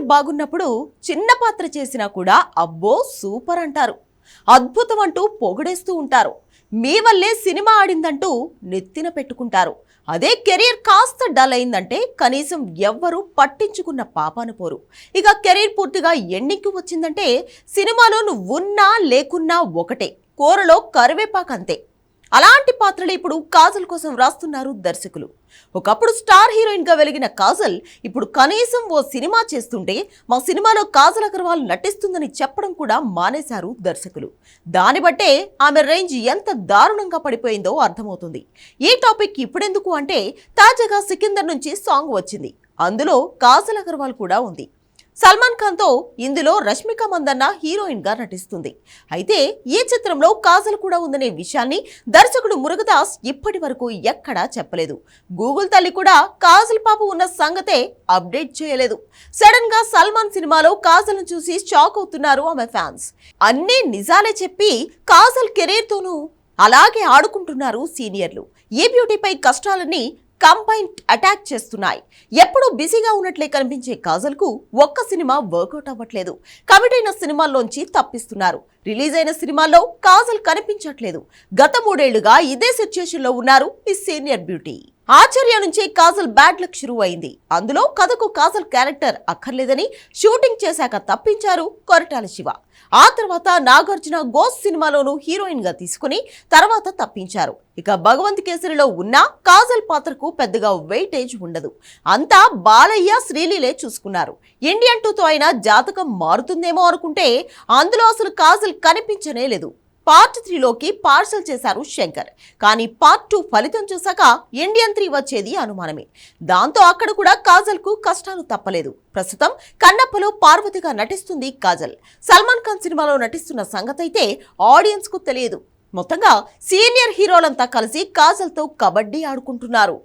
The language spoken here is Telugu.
పిక్చర్ బాగున్నప్పుడు చిన్న పాత్ర చేసినా కూడా అబ్బో సూపర్ అంటారు. అద్భుతం అంటూ పొగడేస్తూ ఉంటారు. మీ వల్లే సినిమా ఆడిందంటూ నెత్తిన పెట్టుకుంటారు. అదే కెరీర్ కాస్త డల్ అయిందంటే కనీసం ఎవ్వరూ పట్టించుకున్న పాపాను పోరు. ఇక కెరీర్ పూర్తిగా ఎండింగ్కి వచ్చిందంటే సినిమాలో నువ్వు ఉన్నా లేకున్నా ఒకటే. కూరలో కరివేపాకు అంతే అలాంటి పాత్రలు ఇప్పుడు కాజల్ కోసం రాస్తున్నారు దర్శకులు. ఒకప్పుడు స్టార్ హీరోయిన్గా వెలిగిన కాజల్ ఇప్పుడు కనీసం ఓ సినిమా చేస్తుంటే మా సినిమాలో కాజల్ అగర్వాల్ నటిస్తుందని చెప్పడం కూడా మానేశారు దర్శకులు. దాన్ని బట్టే ఆమె రేంజ్ ఎంత దారుణంగా పడిపోయిందో అర్థమవుతుంది. ఈ టాపిక్ ఇప్పుడెందుకు అంటే తాజాగా సికిందర్ నుంచి సాంగ్ వచ్చింది. అందులో కాజల్ అగర్వాల్ కూడా ఉంది. సల్మాన్ ఖాన్తో ఇందులో రష్మిక మందన్న హీరోయిన్గా నటిస్తుంది. అయితే ఈ చిత్రంలో కాజల్ కూడా ఉందనే విషయాన్ని దర్శకుడు మురుగదాస్ ఇప్పటి వరకు ఎక్కడా చెప్పలేదు. గూగుల్ తల్లి కూడా కాజల్ పాప ఉన్న సంగతే అప్డేట్ చేయలేదు. సడన్గా సల్మాన్ సినిమాలో కాజల్ను చూసి షాక్ అవుతున్నారు ఆమె ఫ్యాన్స్. అన్నీ నిజాలే చెప్పి కాజల్ కెరీర్తోనూ అలాగే ఆడుకుంటున్నారు సీనియర్లు. ఈ బ్యూటీపై కష్టాలని కంబైన్ అటాక్ చేస్తున్నాయి. ఎప్పుడూ బిజీగా ఉన్నట్లే కనిపించే కాజల్కు ఒక్క సినిమా వర్కౌట్ అవ్వట్లేదు. కమిట్ అయిన సినిమాల్లోంచి తప్పిస్తున్నారు. రిలీజ్ అయిన సినిమాల్లో కాజల్ కనిపించట్లేదు. గత మూడేళ్ళుగా ఇదే సిచ్యుయేషన్లో ఉన్నారు ఈ సీనియర్ బ్యూటీ. ఆచార్య నుంచే కాజల్ బ్యాడ్ లక్ షురూ అయింది అందులో కథకు కాజల్ క్యారెక్టర్ అక్కర్లేదని షూటింగ్ చేశాక తప్పించారు కొరటాల శివ. ఆ తర్వాత నాగార్జున గోస్ సినిమాలోనూ హీరోయిన్గా తీసుకుని తర్వాత తప్పించారు. ఇక భగవంత్ కేసరిలో ఉన్న కాజల్ పాత్రకు పెద్దగా వెయిటేజ్ ఉండదు. అంతా బాలయ్య శ్రీలీలే చూసుకున్నారు. ఇండియన్ టూతో అయినా జాతకం మారుతుందేమో అనుకుంటే అందులో అసలు కాజల్ కనిపించనే లేదు. పార్ట్ త్రీలోకి పార్సల్ చేశారు శంకర్. కానీ పార్ట్ టూ ఫలితం చూశాక ఇండియన్ త్రీ వచ్చేది అనుమానమే. దాంతో అక్కడ కూడా కాజల్కు కష్టాలు తప్పలేదు. ప్రస్తుతం కన్నప్పలో పార్వతిగా నటిస్తుంది కాజల్. సల్మాన్ ఖాన్ సినిమాలో నటిస్తున్న సంగతి అయితే ఆడియన్స్కు తెలియదు. మొత్తంగా సీనియర్ హీరోలంతా కలిసి కాజల్తో కబడ్డీ ఆడుకుంటున్నారు.